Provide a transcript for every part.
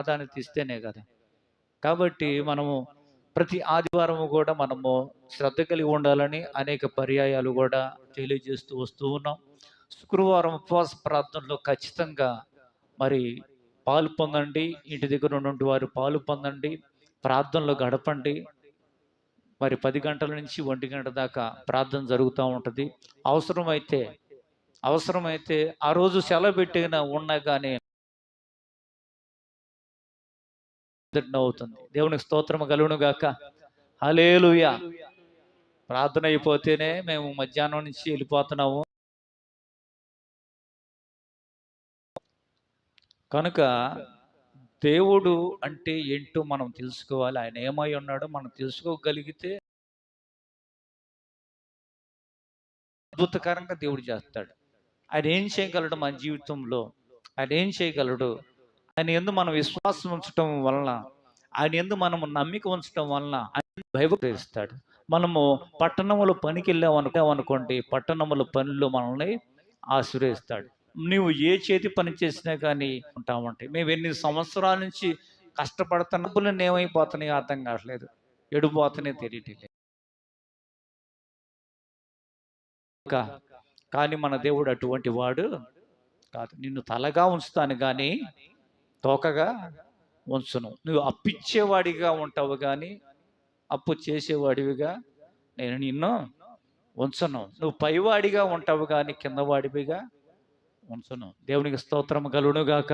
ప్రాధాన్యత ఇస్తేనే కదా. కాబట్టి మనము ప్రతి ఆదివారం కూడా మనము శ్రద్ధ కలిగి ఉండాలని అనేక పర్యాయాలు కూడా తెలియజేస్తూ వస్తూ ఉన్నాం. శుక్రవారం ఉపవాస ప్రార్థనలో ఖచ్చితంగా మరి పాలు పొందండి. ఇంటి దగ్గర ఉన్నటువంటి వారు పాలు పొందండి. ప్రార్థనలో గడపండి. మరి పది గంటల నుంచి ఒంటి గంట దాకా ప్రార్థన జరుగుతూ ఉంటుంది. అవసరమైతే అవసరమైతే ఆ రోజు సెలవు పెట్టిన ఉన్నా కానీ అవుతుంది దేవునికి స్తోత్రము కలుగును గాక. హలేలుయ ప్రార్థన అయిపోతేనే మేము మధ్యాహ్నం నుంచి వెళ్ళిపోతున్నాము. కనుక దేవుడు అంటే ఏంటో మనం తెలుసుకోవాలి. ఆయన ఏమై ఉన్నాడో మనం తెలుసుకోగలిగితే అద్భుతకరంగా దేవుడు చేస్తాడు. ఆయన ఏం చేయగలడు మన జీవితంలో? ఆయన ఏం చేయగలడు? ఆయన ఎందు మనం విశ్వాసం ఉంచటం వలన ఆయన ఎందు మనం నమ్మిక ఉంచటం వలన ఆయన భయపడిస్తాడు మనము పట్టణములు పనికి వెళ్ళాం అనుకోండి పట్టణముల పనులు మనల్ని ఆశ్రయిస్తాడు. నువ్వు ఏ చేతి పని చేసినా కానీ ఉంటామంటే మేము ఎన్ని సంవత్సరాల నుంచి కష్టపడుతున్న డబ్బులు ఏమైపోతున్నాయో అర్థం కావట్లేదు. ఎడిపోతున్నాయి తెలియట్లేదు కానీ మన దేవుడు అటువంటి వాడు కాదు. నిన్ను తలగా ఉంచుతాను కానీ తోకగా ఉంచును. నువ్వు అప్పిచ్చేవాడిగా ఉంటావు కానీ అప్పు చేసేవాడివిగా నేను నిన్ను ఉంచను. నువ్వు పైవాడిగా ఉంటావు కానీ కిందవాడివిగా ఉంచను. దేవునికి స్తోత్రం కలుగునుగాక.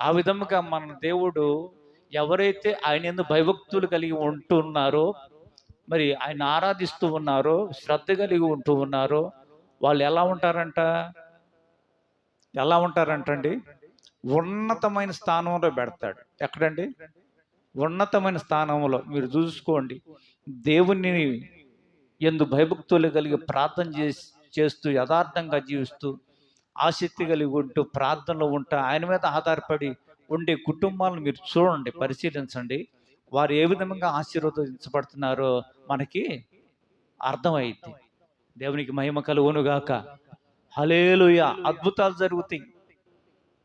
ఆ విధముగా మన దేవుడు ఎవరైతే ఆయన ఎందు భయభక్తులు కలిగి ఉంటున్నారో మరి ఆయన ఆరాధిస్తూ ఉన్నారో శ్రద్ధ కలిగి ఉంటూ ఉన్నారో వాళ్ళు ఎలా ఉంటారంట? ఎలా ఉంటారంటండి? ఉన్నతమైన స్థానంలో పెడతాడు. ఎక్కడండి? ఉన్నతమైన స్థానంలో. మీరు చూసుకోండి. దేవుని ఎందు భయభక్తులు కలిగి ప్రార్థన చేసి చేస్తూ యథార్థంగా జీవిస్తూ ఆసక్తి కలిగి ఉంటూ ప్రార్థనలో ఉంటా ఆయన మీద ఆధారపడి ఉండే కుటుంబాలను మీరు చూడండి పరిశీలించండి. వారు ఏ విధంగా ఆశీర్వదించబడుతున్నారో మనకి అర్థమైంది దేవునికి మహిమ కలుగునుగాక. హలేలుయ అద్భుతాలు జరుగుతాయి.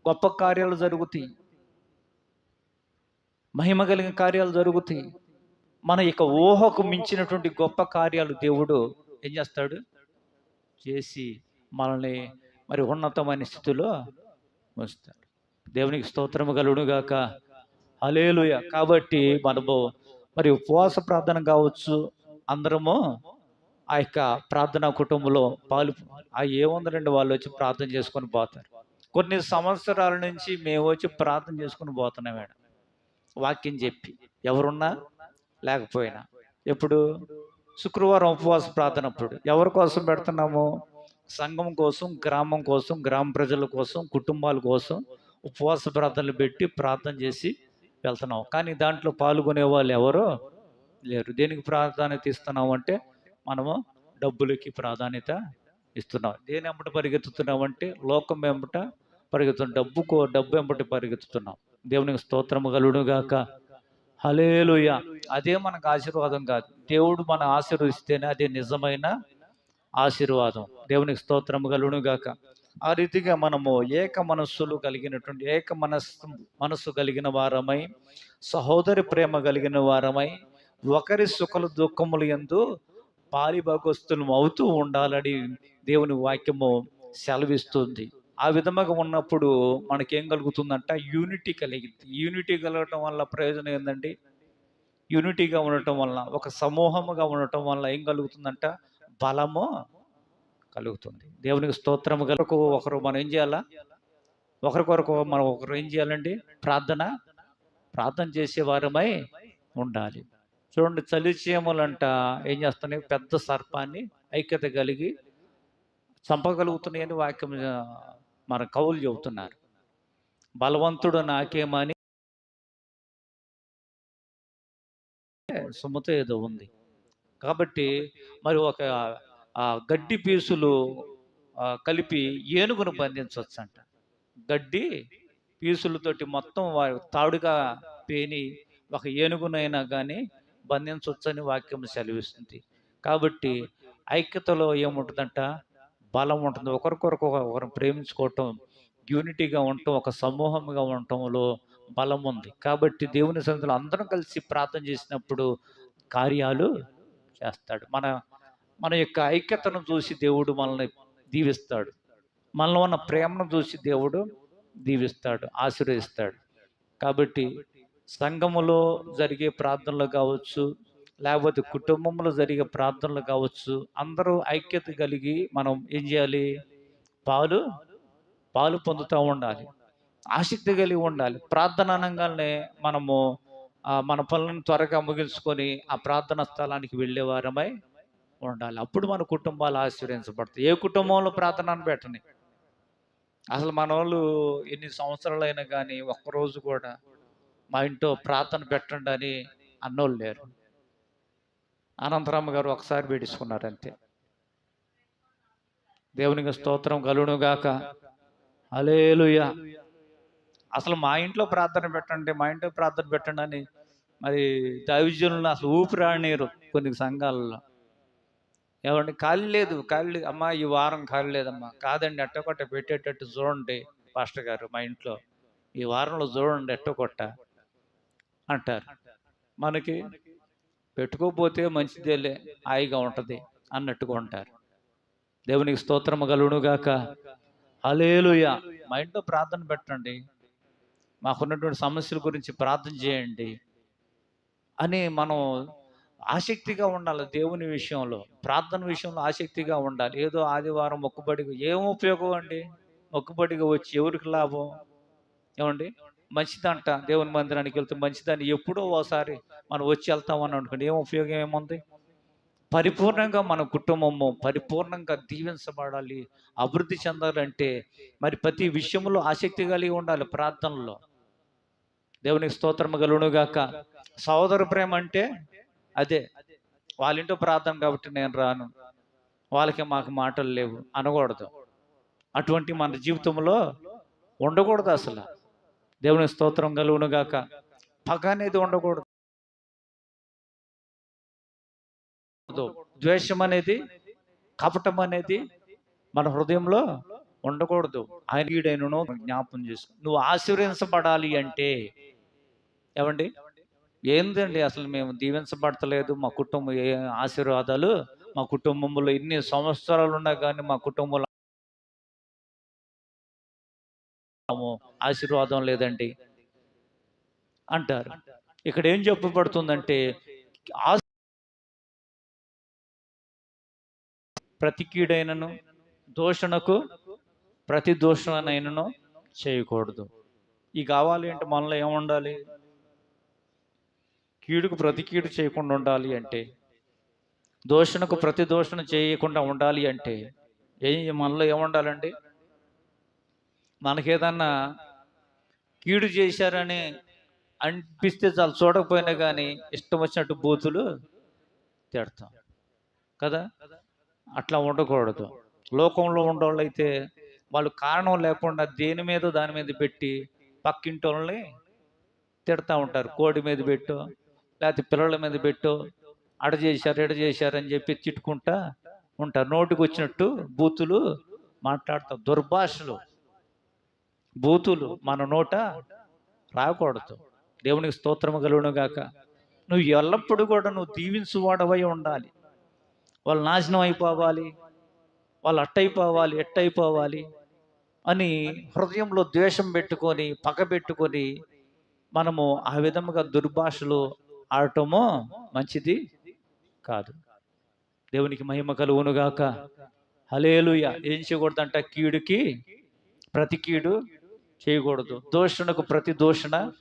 గొప్ప కార్యాలు జరుగుతాయి. మహిమ కలిగిన కార్యాలు జరుగుతాయి. మన యొక్క ఊహకు మించినటువంటి గొప్ప కార్యాలు దేవుడు ఏం చేస్తాడు? చేసి మనల్ని మరి ఉన్నతమైన స్థితిలో ఉంచుతాడు. దేవునికి స్తోత్రము కలుగునుగాక అలేలుయ కాబట్టి మనము మరి ఉపవాస ప్రార్థన కావచ్చు. అందరము ఆ యొక్క ప్రార్థనా కుటుంబంలో పాలు ఆ ఏముందండి వాళ్ళు వచ్చి ప్రార్థన చేసుకొని పోతారు. కొన్ని సంవత్సరాల నుంచి మేము వచ్చి ప్రార్థన చేసుకుని పోతున్నాం మేడం. వాక్యం చెప్పి ఎవరున్నా లేకపోయినా. ఎప్పుడు? శుక్రవారం ఉపవాస ప్రార్థన అప్పుడు. ఎవరి కోసం పెడుతున్నాము? సంఘం కోసం గ్రామం కోసం గ్రామ ప్రజల కోసం కుటుంబాల కోసం ఉపవాస ప్రార్థనలు పెట్టి ప్రార్థన చేసి వెళ్తున్నాం. కానీ దాంట్లో పాల్గొనే వాళ్ళు ఎవరో లేరు. దేనికి ప్రాధాన్యత ఇస్తున్నాం అంటే మనము డబ్బులకి ప్రాధాన్యత ఇస్తున్నాం. దేని వెంబట పరిగెత్తుతున్నాం అంటే లోకం వెంబట పరిగెత్తున్నాం డబ్బుకో డబ్బు ఎంబటి పరిగెత్తుతున్నాం. దేవునికి స్తోత్రము కలుడుగాక హలేలుయ అదే మనకు ఆశీర్వాదం కాదు. దేవుడు మన ఆశీర్వదిస్తేనే అదే నిజమైన ఆశీర్వాదం. దేవునికి స్తోత్రము కలుడుగాక ఆ రీతిగా మనము ఏక మనస్సులు కలిగినటువంటి ఏక మనస్సు మనస్సు కలిగిన వారమై సహోదరి ప్రేమ కలిగిన వారమై ఒకరి సుఖలు దుఃఖములు ఎందు పాలిభాగస్తులు అవుతూ ఉండాలని దేవుని వాక్యము సెలవిస్తుంది. ఆ విధముగా ఉన్నప్పుడు మనకేం కలుగుతుందంట? యూనిటీ కలిగింది. యూనిటీ కలగటం వల్ల ప్రయోజనం ఏంటండి యూనిటీగా ఉండటం వల్ల ఒక సమూహముగా ఉండటం వల్ల ఏం కలుగుతుందంట? బలము కలుగుతుంది. దేవునికి స్తోత్రము కలకు ఒకరు మనం ఏం చేయాలా? ఒకరికొరకు మనం ఒకరు ఏం చేయాలండి? ప్రార్థన ప్రార్థన చేసే వారమై ఉండాలి. చూడండి చలిచీమలంట ఏం చేస్తున్నాయి? పెద్ద సర్పాన్ని ఐక్యత కలిగి చంపగలుగుతున్నాయని వాక్యం మన కవులు చెబుతున్నారు. బలవంతుడు నాకేమని సుమత ఏదో ఉంది. కాబట్టి మరి ఒక గడ్డి పీసులు కలిపి ఏనుగును బంధించవచ్చు అంట గడ్డి పీసులతోటి మొత్తం వారి తాడుగా పేని ఒక ఏనుగునైనా కానీ బంధించవచ్చని వాక్యం సెలవిస్తుంది. కాబట్టి ఐక్యతలో ఏముంటుందంట? బలం ఉంటుంది. ఒకరికొరకు ఒకరిని ప్రేమించుకోవటం యూనిటీగా ఉండటం ఒక సమూహంగా ఉండటంలో బలం ఉంది. కాబట్టి దేవుని సన్నిధిలో అందరం కలిసి ప్రార్థన చేసినప్పుడు కార్యాలు చేస్తాడు. మన మన యొక్క ఐక్యతను చూసి దేవుడు మనల్ని దీవిస్తాడు. మనలో ఉన్న ప్రేమను చూసి దేవుడు దీవిస్తాడు ఆశీర్వదిస్తాడు. కాబట్టి సంఘములో జరిగే ప్రార్థనలు కావచ్చు లేకపోతే కుటుంబంలో జరిగే ప్రార్థనలు కావచ్చు అందరూ ఐక్యత కలిగి మనం ఏం చేయాలి? పాలు పాలు పొందుతూ ఉండాలి. ఆసక్తి కలిగి ఉండాలి. ప్రార్థన అనగానే మనము మన పనులను త్వరగా ముగించుకొని ఆ ప్రార్థనా స్థలానికి వెళ్ళేవారమై ఉండాలి. అప్పుడు మన కుటుంబాలు ఆశీర్వదించబడతాయి. ఏ కుటుంబంలో ప్రార్థనను పెట్టని? అసలు మన వాళ్ళు ఎన్ని సంవత్సరాలైనా కానీ ఒక్కరోజు కూడా మా ఇంట్లో ప్రార్థన పెట్టండి అని అన్నోళ్ళు లేరు. అనంతరామ్మ గారు ఒకసారి పెట్టించుకున్నారు అంతే దేవునికి స్తోత్రం కలుగును అలేలుయ అసలు మా ఇంట్లో ప్రార్థన పెట్టండి మా ఇంట్లో ప్రార్థన పెట్టండి అని మరి దైవజనులను అసలు ఊపిరాడనీరు కొన్ని సంఘాలలో. ఏమండి ఖాళీ లేదు ఖాళీ లేదు. అమ్మా ఈ వారం ఖాళీ లేదమ్మా. కాదండి ఎట్టకొట్ట పెట్టేటట్టు చూడండి పాస్టర్ గారు మా ఇంట్లో. ఈ వారంలో చూడండి ఎట్టకొట్ట అంటారు. మనకి పెట్టుకోకపోతే మంచిదేలే హాయిగా ఉంటుంది అన్నట్టుగా ఉంటారు. దేవునికి స్తోత్రము కలుగునుగాక. అలేలుయ మా ఇంట్లో ప్రార్థన పెట్టండి. మాకున్నటువంటి సమస్యల గురించి ప్రార్థన చేయండి అని మనం ఆసక్తిగా ఉండాలి దేవుని విషయంలో. ప్రార్థన విషయంలో ఆసక్తిగా ఉండాలి. ఏదో ఆదివారం మొక్కుబడిగా ఏం ఉపయోగం అండి? మొక్కుబడిగా వచ్చి ఎవరికి లాభం? ఏమండి? మంచిదంట. దేవుని మందిరానికి వెళ్తే మంచిదని ఎప్పుడో ఒకసారి మనం వచ్చి వెళ్తామని అనుకోండి. ఏం ఉపయోగం ఏముంది? పరిపూర్ణంగా మన కుటుంబము పరిపూర్ణంగా దీవించబడాలి. అభివృద్ధి చెందాలంటే మరి ప్రతి విషయంలో ఆసక్తి కలిగి ఉండాలి ప్రార్థనలో. దేవునికి స్తోత్రం కలుగునుగాక. సహోదర ప్రేమ అంటే అదే. వాళ్ళ ఇంట్లో ప్రార్థన కాబట్టి నేను రాను. వాళ్ళకి మాకు మాటలు లేవు. అనకూడదు. అటువంటి మన జీవితంలో ఉండకూడదు అసలు. దేవుని స్తోత్రం కలుగునుగాక. పగ అనేది ఉండకూడదు. ద్వేషం అనేది కపటం అనేది మన హృదయంలో ఉండకూడదు. ఆయన ఈడైనను జ్ఞాపం చేసుకో నువ్వు ఆశీర్వించబడాలి అంటే ఏమండి? ఏందండి అసలు మేము దీవించబడతలేదు? మా కుటుంబం ఏ ఆశీర్వాదాలు మా కుటుంబంలో ఇన్ని సంవత్సరాలు ఉన్నా కానీ మా కుటుంబంలో ఆశీర్వాదం లేదండి అంటారు. ఇక్కడ ఏం చెప్పబడుతుందంటే ప్రతి కీడైనను దోషణకు ప్రతి దూషణనైనను చేయకూడదు. ఈ కావాలి అంటే మనలో ఏముండాలి కీడుకు ప్రతి కీడు చేయకుండా ఉండాలి అంటే దోషణకు ప్రతి దోషణ చేయకుండా ఉండాలి అంటే ఏ మనలో ఏముండాలండి మనకేదన్నా కీడు చేశారని అనిపిస్తే చాలు. చూడకపోయినా కానీ ఇష్టం వచ్చినట్టు బూతులు తిడతాం. కదా? అట్లా ఉండకూడదు. లోకంలో ఉండేవాళ్ళైతే వాళ్ళు కారణం లేకుండా దేని మీద దాని మీద పెట్టి పక్కింటి వాళ్ళని తిడతా ఉంటారు. కోడి మీద పెట్టు లేకపోతే పిల్లల మీద పెట్టు అడ చేశారు ఎడ చేశారు అని చెప్పి తిట్టుకుంటా ఉంటారు. నోటికి వచ్చినట్టు బూతులు మాట్లాడతాం. దుర్భాషలు. బూతులు మన నోట రాకూడదు. దేవునికి స్తోత్రము కలుగును గాక నువ్వు ఎల్లప్పుడూ కూడా నువ్వు దీవించువాడవై ఉండాలి. వాళ్ళు నాశనం అయిపోవాలి. వాళ్ళు అట్టయిపోవాలి ఎట్టయిపోవాలి అని హృదయంలో ద్వేషం పెట్టుకొని పగ పెట్టుకొని మనము ఆ విధముగా దుర్భాషలు ఆడటము మంచిది కాదు. దేవునికి మహిమ కలుగునుగాక. హలేలుయ ఏం చేయకూడదంట? కీడుకి ప్రతి కీడు చేయకూడదు. దూషణకు ప్రతి దోషణ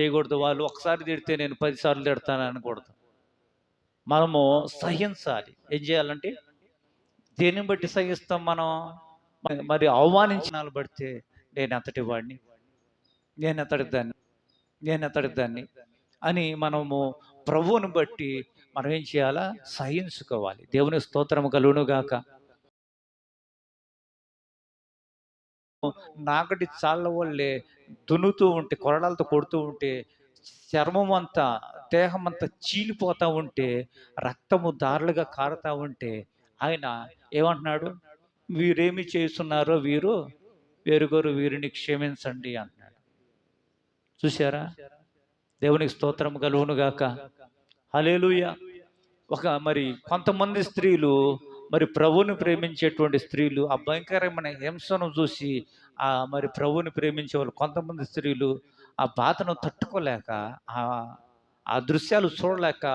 చేయకూడదు. వాళ్ళు ఒకసారి తిడితే నేను పదిసార్లు తిడతాను అనకూడదు. మనము సహించాలి. ఏం చేయాలంటే దేన్ని బట్టి సహిస్తాం మనం? మరి- మరి అవమానించినాలు పడితే నేను ఎంతటి వాడిని? నేను ఎంతటి దాన్ని? నేను ఎంతటి దాన్ని? అని మనము ప్రభువుని బట్టి మనం ఏం చేయాలా? సహించుకోవాలి. దేవుని స్తోత్రము కలుగును నాగటి చాళ్ళ వల్లే దున్నుతూ ఉంటే కొరడాలతో కొడుతూ ఉంటే చర్మం అంతా దేహం అంతా చీలిపోతూ ఉంటే రక్తము దారులుగా కారుతా ఉంటే ఆయన ఏమంటున్నాడు? వీరేమి చేస్తున్నారో వీరు వేరుగోరు వీరిని క్షమించండి అంటున్నాడు. చూసారా దేవునికి స్తోత్రం కలువునుగాక హలేలుయ ఒక మరి కొంతమంది స్త్రీలు మరి ప్రభువుని ప్రేమించేటువంటి స్త్రీలు ఆ భయంకరమైన హింసను చూసి ఆ మరి ప్రభువుని ప్రేమించే వాళ్ళు కొంతమంది స్త్రీలు ఆ బాధను తట్టుకోలేక ఆ ఆ దృశ్యాలు చూడలేక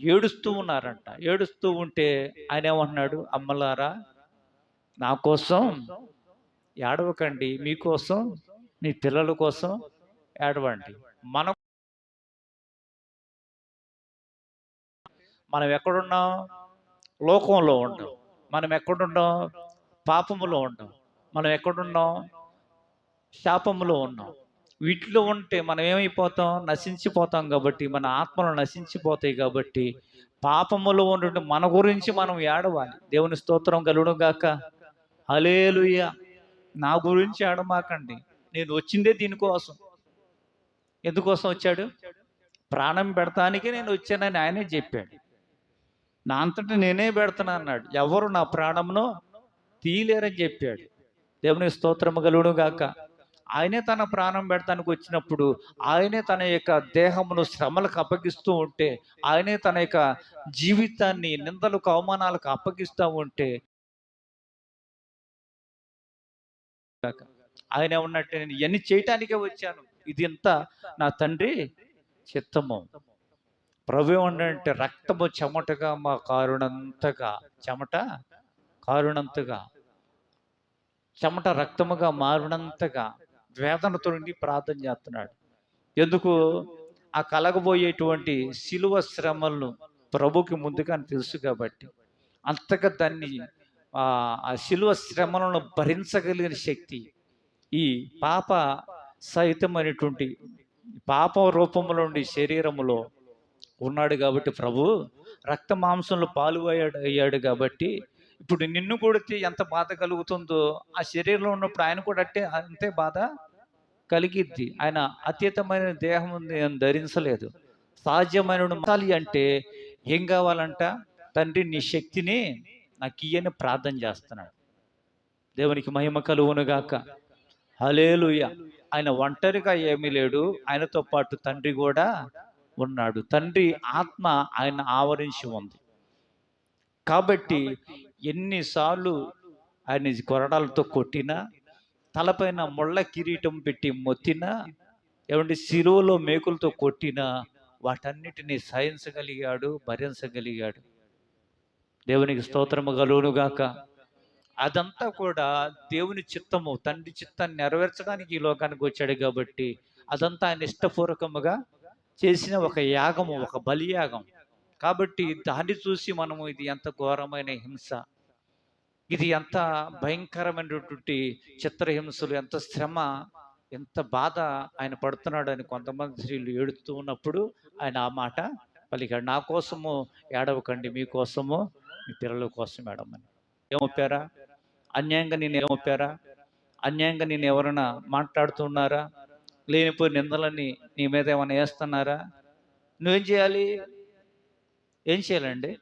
ఏడుస్తూ ఉన్నారంట. ఏడుస్తూ ఉంటే ఆయన ఏమంటున్నాడు? అమ్మలారా నా కోసం ఏడవకండి. మీకోసం మీ పిల్లల కోసం ఏడవండి. మనం మనం ఎక్కడున్నాం? లోకంలో ఉండం మనం ఎక్కడున్నాం పాపములో ఉండం మనం ఎక్కడున్నాం శాపములో ఉన్నాం. వీటిలో ఉంటే మనం ఏమైపోతాం? నశించిపోతాం కాబట్టి మన ఆత్మలు నశించిపోతాయి కాబట్టి పాపములో ఉండే మన గురించి మనం ఏడవాలి. దేవుని స్తోత్రం కలవడం గాక. హలేలుయ్య నా గురించి ఏడమాకండి. నేను వచ్చిందే దీనికోసం. ఎందుకోసం వచ్చాడు? ప్రాణం పెడతానికి నేను వచ్చానని ఆయనే చెప్పాడు. నా అంతటి నేనే పెడతాను అన్నాడు. ఎవరు నా ప్రాణమును తీయలేరని చెప్పాడు. దేవుని స్తోత్రము కలుగును గాక. ఆయనే తన ప్రాణం పెడతానికి వచ్చినప్పుడు ఆయనే తన యొక్క దేహమును శ్రమలకు అప్పగిస్తూ ఉంటే ఆయనే తన యొక్క జీవితాన్ని నిందలకు అవమానాలకు అప్పగిస్తూ ఉంటే ఆయన ఉన్నట్టు నేను ఇవన్నీ చేయటానికే వచ్చాను. ఇది ఇంత నా తండ్రి చిత్తము. ప్రభు ఏమంటే రక్తము చెమటగా మా కారుణంతగా చెమట? కారుణంతగా చెమట రక్తముగా మారునంతగా వేదనతో ప్రార్థన చేస్తున్నాడు. ఎందుకు? ఆ కలగబోయేటువంటి శిలువ శ్రమలను ప్రభుకి ముందుగా తెలుసు కాబట్టి. అంతగా దాన్ని ఆ శిలువ శ్రమలను భరించగలిగిన శక్తి ఈ పాప సహితమైనటువంటి పాప రూపంలో నుండి శరీరములో ఉన్నాడు కాబట్టి ప్రభు రక్త మాంసంలో పాలు అయ్యాడు అయ్యాడు కాబట్టి ఇప్పుడు నిన్ను కొడితే ఎంత బాధ కలుగుతుందో ఆ శరీరంలో ఉన్నప్పుడు ఆయన కూడా అట్టే అంతే బాధ కలిగిద్ది. ఆయన అతీతమైన దేహం ఉంది అని ధరించలేదు. సహజమైన మతాలి అంటే ఏం కావాలంట? తండ్రి నీ శక్తిని నాకు ఇయ్యని ప్రార్థన చేస్తున్నాడు. దేవునికి మహిమ కలువునుగాక హలేలుయ ఆయన ఒంటరిగా ఏమీ లేడు. ఆయనతో పాటు తండ్రి కూడా ఉన్నాడు. తండ్రి ఆత్మ ఆయన ఆవరించి ఉంది. కాబట్టి ఎన్నిసార్లు ఆయన కొరడాలతో కొట్టినా తలపైన ముళ్ళ కిరీటం పెట్టి మొత్తినా ఏమంటే శిరువులో మేకులతో కొట్టినా వాటన్నిటిని సహించగలిగాడు భరించగలిగాడు. దేవునికి స్తోత్రము కలుగునుగాక. అదంతా కూడా దేవుని చిత్తము తండ్రి చిత్తాన్ని నెరవేర్చడానికి ఈ లోకానికి వచ్చాడు కాబట్టి అదంతా ఆయన ఇష్టపూర్వకముగా చేసిన ఒక యాగము ఒక బలియాగం కాబట్టి దాన్ని చూసి మనము ఇది ఎంత ఘోరమైన హింస. ఇది ఎంత భయంకరమైనటువంటి చిత్రహింసలు ఎంత శ్రమ ఎంత బాధ ఆయన పడుతున్నాడు అని కొంతమంది స్త్రీలు ఏడుస్తూ ఉన్నప్పుడు ఆయన ఆ మాట పలికాడు. నా కోసము ఏడవకండి మీకోసము మీ పిల్లల కోసం ఏడమని ఏమొప్పారా? అన్యాయంగా నేను ఏమొప్పారా? అన్యాయంగా నేను ఎవరైనా మాట్లాడుతున్నారా లేనిపోయి నిందలని నీ మీద ఏమైనా వేస్తున్నారా? నువ్వేం చేయాలి? ఏం చేయాలండి?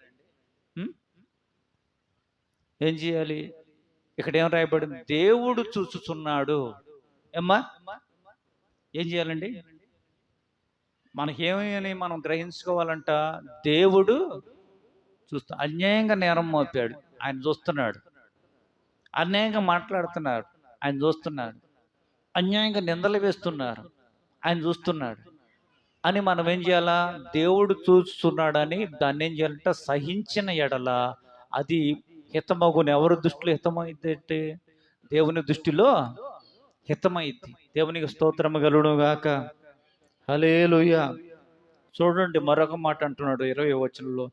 ఏం చేయాలి? ఇక్కడ ఏం రాయబడింది? దేవుడు చూచుచున్నాడు. ఏమ్మా? ఏం చేయాలండి? మనకేమని మనం గ్రహించుకోవాలంట? దేవుడు చూస్తా అన్యాయంగా నేరం మోపాడు. ఆయన చూస్తున్నాడు. అన్యాయంగా మాట్లాడుతున్నారు ఆయన చూస్తున్నాడు. అన్యాయంగా నిందలు వేస్తున్నారు. ఆయన చూస్తున్నాడు. అని మనం ఏం చేయాలా? దేవుడు చూస్తున్నాడని దాన్ని ఏం చేయాలంటే సహించిన ఎడల అది హితమగుని. ఎవరి దృష్టిలో హితమైందంటే దేవుని దృష్టిలో హితమైద్ది. దేవునికి స్తోత్రము గలుడు గాక. హలేలుయ చూడండి మరొక మాట అంటున్నాడు ఇరవై వచనంలో.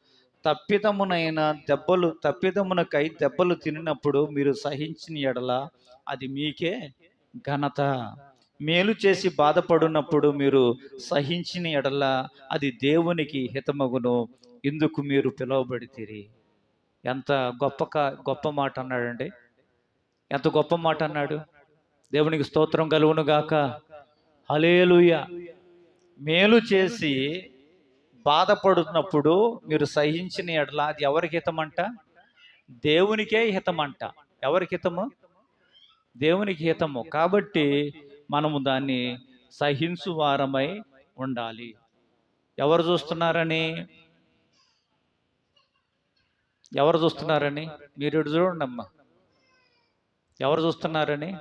తప్పిదమునైన దెబ్బలు తప్పిదమునకై దెబ్బలు తినినప్పుడు మీరు సహించిన ఎడల అది మీకే ఘనత. మేలు చేసి బాధపడినప్పుడు మీరు సహించిన ఎడల అది దేవునికి హితమగును. ఇందుకు మీరు పిలువబడితిరి. ఎంత గొప్ప గొప్ప మాట అన్నాడండి ఎంత గొప్ప మాట అన్నాడు దేవునికి స్తోత్రం కలుగును గాక హలేలుయ మేలు చేసి బాధపడుతున్నప్పుడు మీరు సహించిన ఎడల అది ఎవరికి హితమంట? దేవునికే హితమంట. ఎవరికి హితము? దేవునికి హితము. కాబట్టి మనము దాన్ని సహించు వారమై ఉండాలి. ఎవరు చూస్తున్నారని? ఎవరు చూస్తున్నారని? మీరు ఇటు చూడండి అమ్మా. ఎవరు చూస్తున్నారని?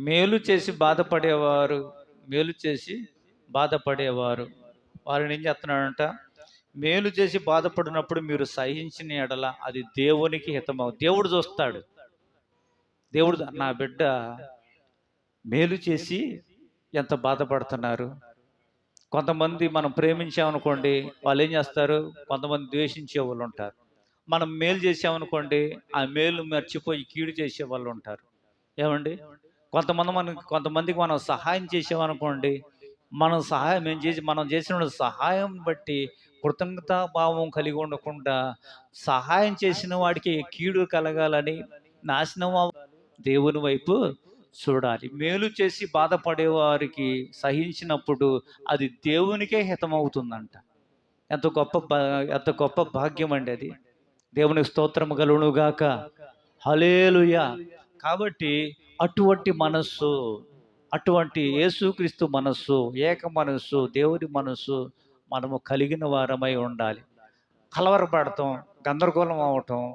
మేలు చేసి బాధపడేవారు మేలు చేసి బాధపడేవారు. వారిని ఏం చేస్తున్నాడంట? మేలు చేసి బాధపడినప్పుడు మీరు సహించిన ఎడల అది దేవునికి హితమవు. దేవుడు చూస్తాడు. దేవుడు నా బిడ్డ మేలు చేసి ఎంత బాధపడుతున్నారు. కొంతమంది మనం ప్రేమించామనుకోండి వాళ్ళు ఏం చేస్తారు? కొంతమంది ద్వేషించే వాళ్ళు ఉంటారు. మనం మేలు చేసామనుకోండి ఆ మేలు మర్చిపోయి కీడు చేసే వాళ్ళు ఉంటారు. ఏమండి? కొంతమంది మనం కొంతమందికి మనం సహాయం చేసామనుకోండి మనం సహాయం ఏం చేసి మనం చేసిన సహాయం బట్టి కృతజ్ఞతాభావం కలిగి ఉండకుండా సహాయం చేసిన వాడికి కీడు కలగాలని నాశనం దేవుని వైపు చూడాలి. మేలు చేసి బాధపడేవారికి సహించినప్పుడు అది దేవునికే హితమవుతుందంట. ఎంత గొప్ప ఎంత గొప్ప భాగ్యం అండి అది. దేవునికి స్తోత్రము కలుగునుగాక హలేలుయ కాబట్టి అటువంటి మనస్సు అటువంటి యేసుక్రీస్తు మనస్సు ఏక మనస్సు దేవుని మనస్సు మనము కలిగిన వారమై ఉండాలి. కలవరపడటం గందరగోళం అవటం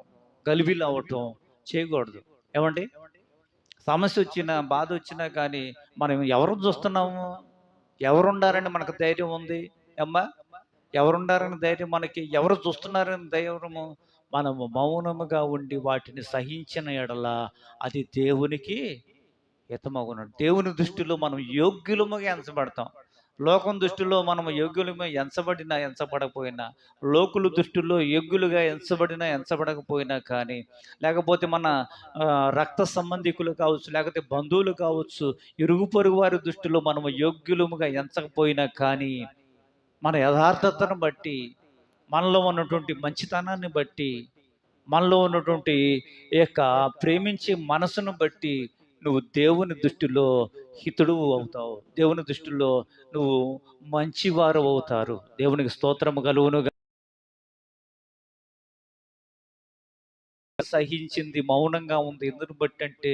గలిబిలు అవటం చేయకూడదు. ఏమండి? సమస్య వచ్చినా బాధ వచ్చినా కానీ మనం ఎవరు చూస్తున్నాము? ఎవరుండారని మనకు ధైర్యం ఉంది? అమ్మా ఎవరుండారని ధైర్యం మనకి? ఎవరు చూస్తున్నారని ధైర్యము? మనము మౌనముగా ఉండి వాటిని సహించిన ఎడల అది దేవునికి హితమగును. దేవుని దృష్టిలో మనం యోగ్యులముగా ఎంచబడతాం. లోకం దృష్టిలో మనం యోగ్యులుగా ఎంచబడినా ఎంచబడకపోయినా లోకుల దృష్టిలో యోగ్యులుగా ఎంచబడినా ఎంచబడకపోయినా కానీ లేకపోతే మన రక్త సంబంధికులు కావచ్చు లేకపోతే బంధువులు కావచ్చు ఇరుగు పొరుగు వారి దృష్టిలో మనం యోగ్యులముగా ఎంచకపోయినా కానీ మన యథార్థతను బట్టి మనలో ఉన్నటువంటి మంచితనాన్ని బట్టి మనలో ఉన్నటువంటి ఈ యొక్క ప్రేమించే మనసును బట్టి నువ్వు దేవుని దృష్టిలో హితుడు అవుతావు. దేవుని దృష్టిలో నువ్వు మంచివారు అవుతారు. దేవునికి స్తోత్రము కలువును సహించింది మౌనంగా ఉంది. ఎందుకు బట్టి అంటే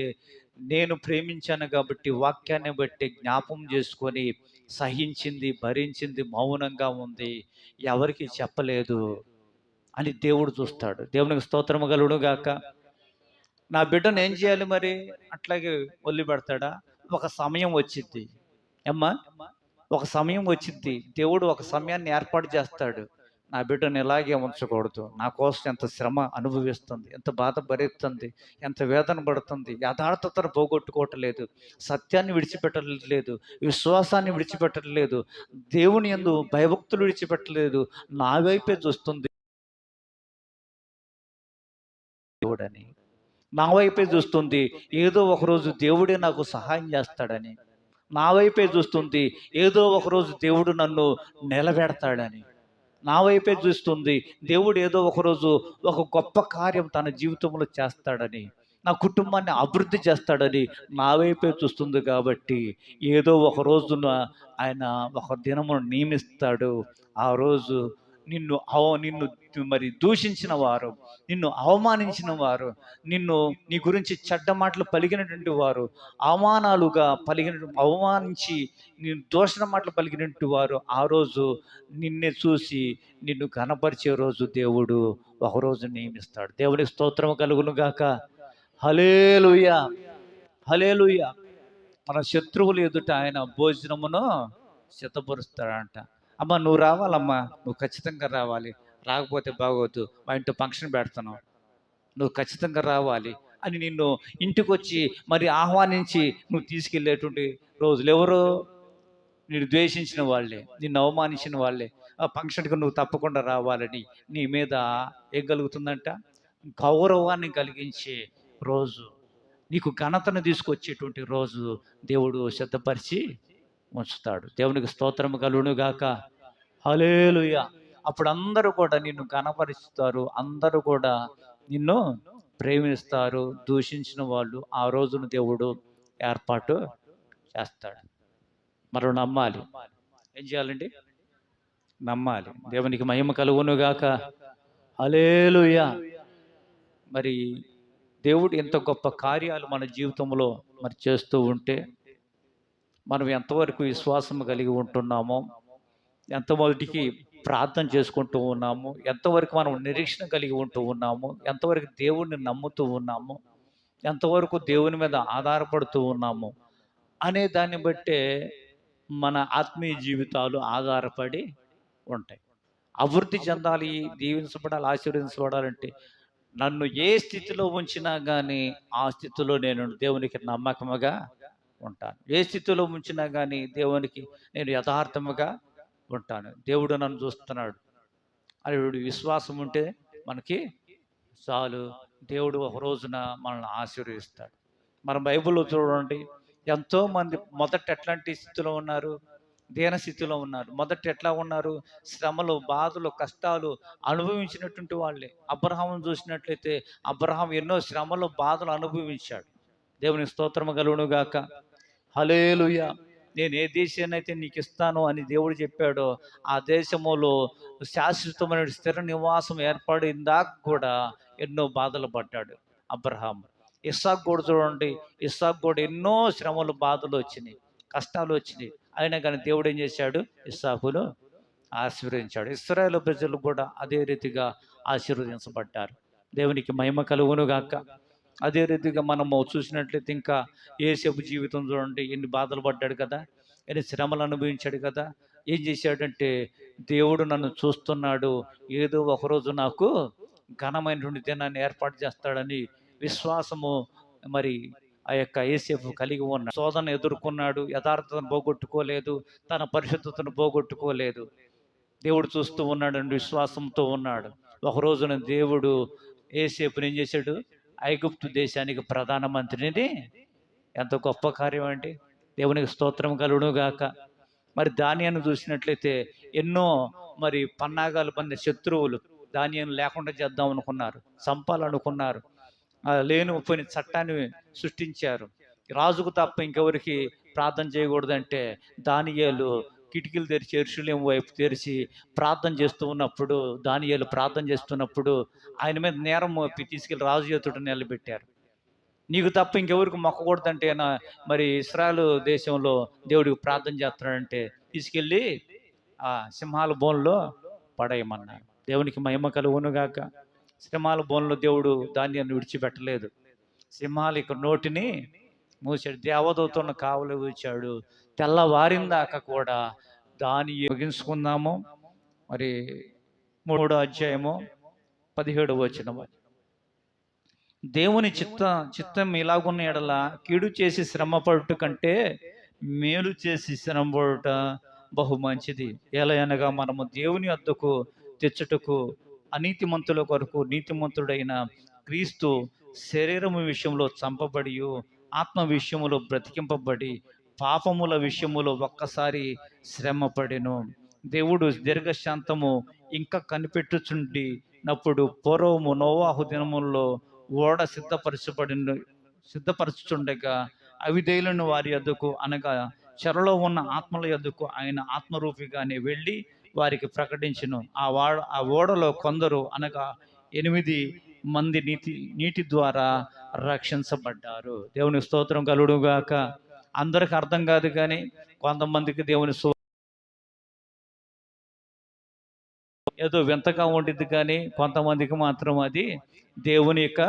నేను ప్రేమించాను కాబట్టి వాక్యాన్ని బట్టి జ్ఞాపం చేసుకొని సహించింది భరించింది మౌనంగా ఉంది. ఎవరికి చెప్పలేదు అని దేవుడు చూస్తాడు. దేవునికి స్తోత్రము కలుగును గాక. నా బిడ్డను ఏం చేయాలి మరి? అట్లాగే వదిలి పెడతాడా? ఒక సమయం వచ్చింది అమ్మా ఒక సమయం వచ్చింది దేవుడు ఒక సమయాన్ని ఏర్పాటు చేస్తాడు. నా బిడ్డను ఇలాగే ఉంచకూడదు. నా కోసం ఎంత శ్రమ అనుభవిస్తుంది ఎంత బాధ భరిస్తుంది ఎంత వేదన పడుతుంది యథార్థతను పోగొట్టుకోవట్లేదు సత్యాన్ని విడిచిపెట్టలేదు విశ్వాసాన్ని విడిచిపెట్టలేదు దేవుని ఎందు భయభక్తులు విడిచిపెట్టలేదు నా వైపే చూస్తుంది. నా వైపే చూస్తుంది. ఏదో ఒకరోజు దేవుడే నాకు సహాయం చేస్తాడని. నా వైపే చూస్తుంది. ఏదో ఒకరోజు దేవుడు నన్ను నిలబెడతాడని. నా వైపే చూస్తుంది. దేవుడు ఏదో ఒకరోజు ఒక గొప్ప కార్యం తన జీవితంలో చేస్తాడని. నా కుటుంబాన్ని అభివృద్ధి చేస్తాడని నా వైపే చూస్తుంది కాబట్టి ఏదో ఒక రోజున ఆయన ఒక దినమును నియమిస్తాడు. ఆ రోజు నిన్ను అవ నిన్ను మరి దూషించిన వారు నిన్ను అవమానించిన వారు నిన్ను నీ గురించి చెడ్డ మాటలు పలికినటువంటి వారు అవమానాలుగా పలిగిన అవమానించి నేను దోషణ మాటలు పలికినట్టు వారు ఆ రోజు నిన్నే చూసి నిన్ను కనపరిచే రోజు దేవుడు ఒకరోజు నియమిస్తాడు. దేవునికి స్తోత్రం కలుగును గాక. హలేలుయ హలేలుయ మన శత్రువులు ఎదుట ఆయన భోజనమును సిద్ధపరుస్తాడంట. అమ్మ నువ్వు రావాలమ్మా. నువ్వు ఖచ్చితంగా రావాలి. రాకపోతే బాగోదు. మా ఇంట్లో ఫంక్షన్ పెడుతున్నావు నువ్వు ఖచ్చితంగా రావాలి అని నిన్ను ఇంటికి వచ్చి మరి ఆహ్వానించి నువ్వు తీసుకెళ్ళేటువంటి రోజులు ఎవరు? నిన్ను ద్వేషించిన వాళ్ళే. నిన్ను అవమానించిన వాళ్ళే. ఆ ఫంక్షన్కి నువ్వు తప్పకుండా రావాలని నీ మీద ఏం కలుగుతుందంట గౌరవాన్ని కలిగించే రోజు. నీకు ఘనతను తీసుకొచ్చేటువంటి రోజు దేవుడు సిద్ధపరిచి ఉంచుతాడు దేవునికి స్తోత్రం కలుగునుగాక. హలేలుయ అప్పుడు అందరూ కూడా నిన్ను కనపరుస్తారు. అందరూ కూడా నిన్ను ప్రేమిస్తారు. దూషించిన వాళ్ళు ఆ రోజున దేవుడు ఏర్పాటు చేస్తాడు. మరో నమ్మాలి. ఏం చేయాలండి? నమ్మాలి. దేవునికి మహిమ కలుగునుగాక. గాక మరి దేవుడు ఎంత గొప్ప కార్యాలు మన జీవితంలో మరి చేస్తూ ఉంటే మనం ఎంతవరకు విశ్వాసం కలిగి ఉంటున్నామో ఎంత మొదటికి ప్రార్థన చేసుకుంటూ ఉన్నాము ఎంతవరకు మనం నిరీక్షణ కలిగి ఉంటూ ఉన్నాము ఎంతవరకు దేవుణ్ణి నమ్ముతూ ఉన్నాము ఎంతవరకు దేవుని మీద ఆధారపడుతూ ఉన్నాము అనే దాన్ని బట్టే మన ఆత్మీయ జీవితాలు ఆధారపడి ఉంటాయి. అభివృద్ధి చెందాలి దీవించబడాలి ఆశీర్వదించబడాలంటే నన్ను ఏ స్థితిలో ఉంచినా కానీ ఆ స్థితిలో నేను దేవునికి నమ్మకముగా ఉంటాను. ఏ స్థితిలో ఉంచినా కానీ దేవునికి నేను యథార్థముగా ఉంటాను. దేవుడు నన్ను చూస్తున్నాడు. అని విశ్వాసం ఉంటే మనకి చాలు. దేవుడు ఒక రోజున మనల్ని ఆశీర్వదిస్తాడు. మన బైబిల్లో చూడండి ఎంతోమంది మొదట ఎట్లాంటి స్థితిలో ఉన్నారు? దీన స్థితిలో ఉన్నారు. మొదట ఎట్లా ఉన్నారు? శ్రమలు బాధలు కష్టాలు అనుభవించినటువంటి వాళ్ళే. అబ్రహాం చూసినట్లయితే అబ్రహాం ఎన్నో శ్రమలు బాధలు అనుభవించాడు. దేవుని స్తోత్రము కలుగును గాక హలేలుయ నేను ఏ దేశాన్నైతే నీకు ఇస్తాను అని దేవుడు చెప్పాడో ఆ దేశములో శాశ్వతమైన స్థిర నివాసం ఏర్పడిందాక కూడా ఎన్నో బాధలు పడ్డాడు అబ్రహాం ఇస్సాక్ కూడా చూడండి ఇస్సాక్ కూడా ఎన్నో శ్రమలు బాధలు వచ్చినాయి కష్టాలు వచ్చినాయి. అయినా కానీ దేవుడు ఏం చేశాడు? ఇస్సాకును ఆశీర్వదించాడు. ఇస్రాయేల్ ప్రజలు కూడా అదే రీతిగా ఆశీర్వదించబడ్డారు. దేవునికి మహిమ కలుగును గాక. అదే రీతిగా మనము చూసినట్లయితే ఇంకా ఏసేపు జీవితం చూడండి ఎన్ని బాధలు పడ్డాడు కదా ఎన్ని శ్రమలు అనుభవించాడు కదా ఏం చేశాడంటే దేవుడు నన్ను చూస్తున్నాడు ఏదో ఒకరోజు నాకు ఘనమైనటువంటి దినాన్ని ఏర్పాటు చేస్తాడని విశ్వాసము మరి ఆ యొక్క ఏసేపు కలిగి ఉన్న శోధన ఎదుర్కొన్నాడు యథార్థతను పోగొట్టుకోలేదు తన పరిశుద్ధతను పోగొట్టుకోలేదు. దేవుడు చూస్తూ ఉన్నాడు విశ్వాసంతో ఉన్నాడు. ఒక రోజున దేవుడు ఏసేపుని ఏం చేశాడు? ఐగుప్తు దేశానికి ప్రధానమంత్రిని ఎంత గొప్ప కార్యం అండి. దేవునికి స్తోత్రం కలుగును గాక మరి ధాన్యాన్ని చూసినట్లయితే ఎన్నో మరి పన్నాగాలు పొందే శత్రువులు ధాన్యం లేకుండా చేద్దాం అనుకున్నారు. చంపాలనుకున్నారు. లేని పోయిన చట్టాన్ని సృష్టించారు. రాజుకు తప్ప ఇంకెవరికి ప్రార్థన చేయకూడదంటే దానియాలు కిటికీలు తెరిచి ఎరుషులేం వైపు తెరిచి ప్రార్థన చేస్తూ ఉన్నప్పుడు దానియాలు ప్రార్థన చేస్తున్నప్పుడు ఆయన మీద నేరం మోపి తీసుకెళ్ళి రాజు చేతుడు నిలబెట్టారు. నీకు తప్ప ఇంకెవరికి మొక్కకూడదంటే మరి ఇస్రాయల్ దేశంలో దేవుడికి ప్రార్థన చేస్తున్నాడంటే తీసుకెళ్ళి ఆ సింహాల బోన్లో పడేయమన్నారు. దేవునికి మహిమ కలుగునుగాక సింహాల బోన్లో దేవుడు ధాన్యాన్ని విడిచిపెట్టలేదు. సింహాలు ఇక నోటిని మూసాడు. దేవదూతను కావలి వచ్చాడు తెల్లవారిందాక కూడా దాని ముగించుకుందాము. మరి మూడో అధ్యాయము పదిహేడు వచ్చిన దేవుని చిత్త చిత్తం ఇలాగున్న ఎడల కీడు చేసి శ్రమ పడుట కంటే మేలు చేసి శ్రమ పడుట బహు మంచిది. ఎలా అనగా మనము దేవుని అద్దకు తెచ్చుటకు అనీతిమంతుల కొరకు నీతిమంతుడైన క్రీస్తు శరీరము విషయంలో చంపబడి ఆత్మ విషయంలో బ్రతికింపబడి పాపముల విషయములో ఒక్కసారి శ్రమపడెను. దేవుడు దీర్ఘశాంతము ఇంకా కనిపెట్టుచుండి నప్పుడు పూర్వము నోవాహు దినముల్లో ఓడ సిద్ధపరచబడి సిద్ధపరచుచుండగా అవిధేయులను వారి యొద్దకు అనగా చెరలో ఉన్న ఆత్మల యొద్దకు ఆయన ఆత్మరూపిగానే వెళ్ళి వారికి ప్రకటించను. ఆ వాడ ఆ ఓడలో కొందరు అనగా ఎనిమిది మంది నీతి నీటి ద్వారా రక్షించబడ్డారు. దేవుని స్తోత్రం కలుడుగాక అందరికి అర్థం కాదు కానీ కొంతమందికి దేవుని సో ఏదో వింతగా ఉండిద్ది కానీ కొంతమందికి మాత్రం అది దేవుని యొక్క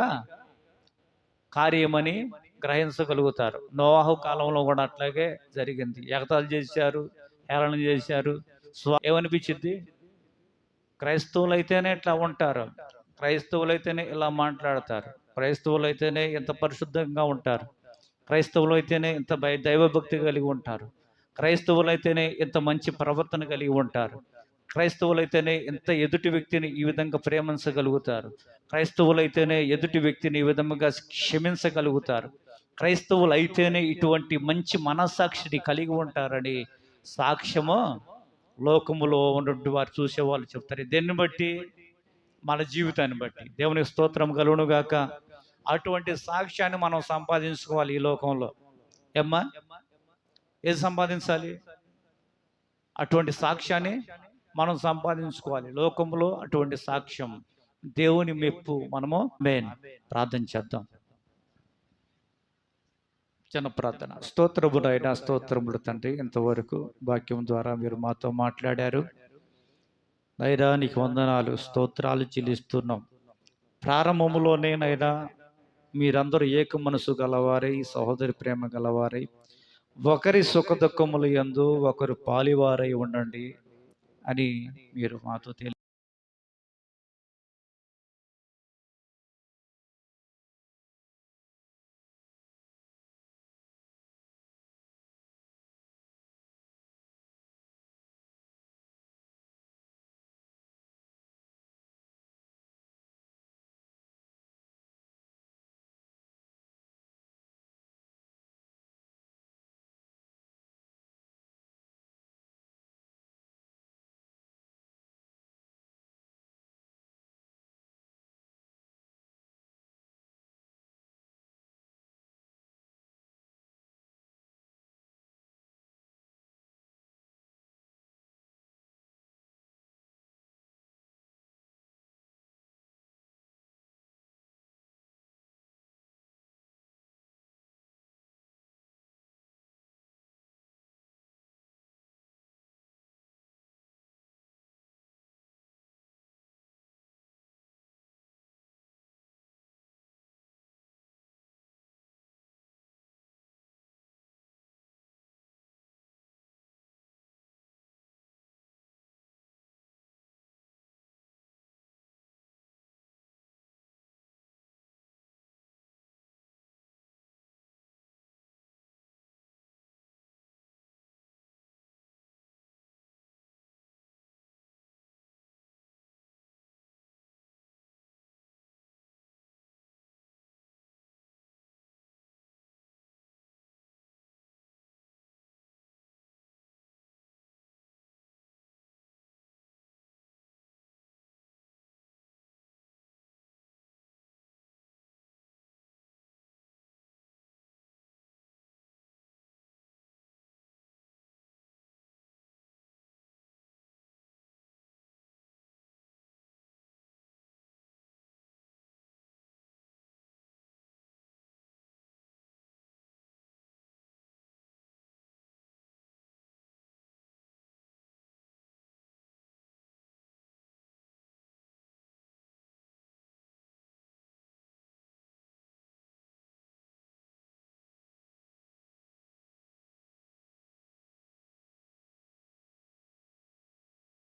కార్యమని గ్రహించగలుగుతారు. నోవాహు కాలంలో కూడా అట్లాగే జరిగింది. ఎగతాలు చేశారు హేళన చేశారు స్వ ఏమనిపించింది క్రైస్తవులు అయితేనే ఇట్లా ఉంటారు. క్రైస్తవులు అయితేనే ఇలా మాట్లాడతారు. క్రైస్తవులు అయితేనే ఇంత పరిశుద్ధంగా ఉంటారు. క్రైస్తవులు అయితేనే ఇంత దైవభక్తి కలిగి ఉంటారు. క్రైస్తవులు అయితేనే ఇంత మంచి ప్రవర్తన కలిగి ఉంటారు. క్రైస్తవులు అయితేనే ఇంత ఎదుటి వ్యక్తిని ఈ విధంగా ప్రేమించగలుగుతారు. క్రైస్తవులు అయితేనే ఎదుటి వ్యక్తిని ఈ విధంగా క్షమించగలుగుతారు. క్రైస్తవులు అయితేనే ఇటువంటి మంచి మనస్సాక్షిని కలిగి ఉంటారని సాక్ష్యము లోకములో ఉన్నటువంటి వారు చూసేవాళ్ళు చెప్తారు. దీన్ని బట్టి మన జీవితాన్ని బట్టి దేవుని స్తోత్రం కలుగునుగాక అటువంటి సాక్ష్యాన్ని మనం సంపాదించుకోవాలి ఈ లోకంలో. ఏమ్మా? ఏది సంపాదించాలి? అటువంటి సాక్ష్యాన్ని మనం సంపాదించుకోవాలి. లోకంలో అటువంటి సాక్ష్యం దేవుని మెప్పు మనము మెయిన్. ప్రార్థన చేద్దాం. చిన్న ప్రార్థన. స్తోత్రములు అయినా స్తోత్రములు తండ్రి. ఇంతవరకు వాక్యం ద్వారా మీరు మాతో మాట్లాడారు. నైనా నీకు వందనాలు స్తోత్రాలు చెల్లిస్తున్నాం. ప్రారంభంలోనే నైనా మీరందరూ ఏక మనసు గలవారై సహోదరి ప్రేమ గలవారై ఒకరి సుఖ దుఃఖములు ఎందు ఒకరు పాలివారై ఉండండి అని మీరు మాతో తెలియ